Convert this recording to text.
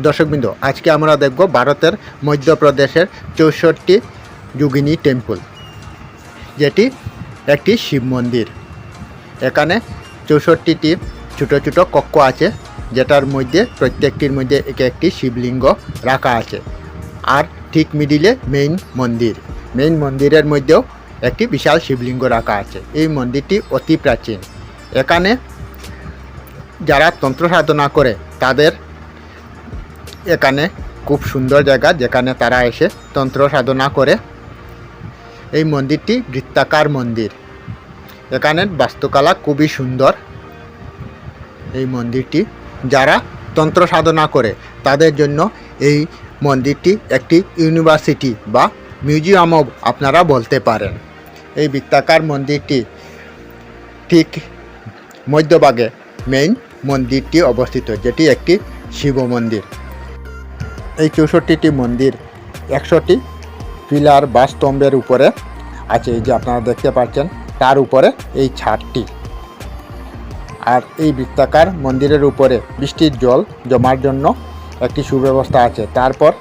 দর্শকবৃন্দ, আজকে আমরা দেখব ভারতের মধ্যপ্রদেশের চৌষট্টি যোগিনী টেম্পল যেটি একটি শিব মন্দির। এখানে চৌষট্টিটি ছোটো ছোটো কক্ষ আছে, যেটার মধ্যে, প্রত্যেকটির মধ্যে একে একটি শিবলিঙ্গ রাখা আছে। আর ঠিক মিডিলে মেইন মন্দির। মেইন মন্দিরের মধ্যেও একটি বিশাল শিবলিঙ্গ রাখা আছে। এই মন্দিরটি অতি প্রাচীন। এখানে যারা তন্ত্র সাধনা করে, তাদের এখানে খুব সুন্দর জায়গা যেখানে তারা এসে তন্ত্র সাধনা করে। এই মন্দিরটি বৃত্তাকার মন্দির। এখানে বাস্তুকলা খুবই সুন্দর। এই মন্দিরটি যারা তন্ত্র সাধনা করে, তাদের জন্য এই মন্দিরটি একটি ইউনিভার্সিটি বা মিউজিয়ামও আপনারা বলতে পারেন। এই বৃত্তাকার মন্দিরটি ঠিক মধ্যভাগে মেইন মন্দিরটি অবস্থিত, যেটি একটি শিব মন্দির। এই চৌষট্টিটি মন্দির, একশোটি পিলার বা স্তম্ভের উপরে আছে, এই যে আপনারা দেখতে পাচ্ছেন, তার উপরে এই ছাদটি। আর এই বৃত্তাকার মন্দিরের উপরে বৃষ্টির জল জমার জন্য একটি সুব্যবস্থা আছে। তারপর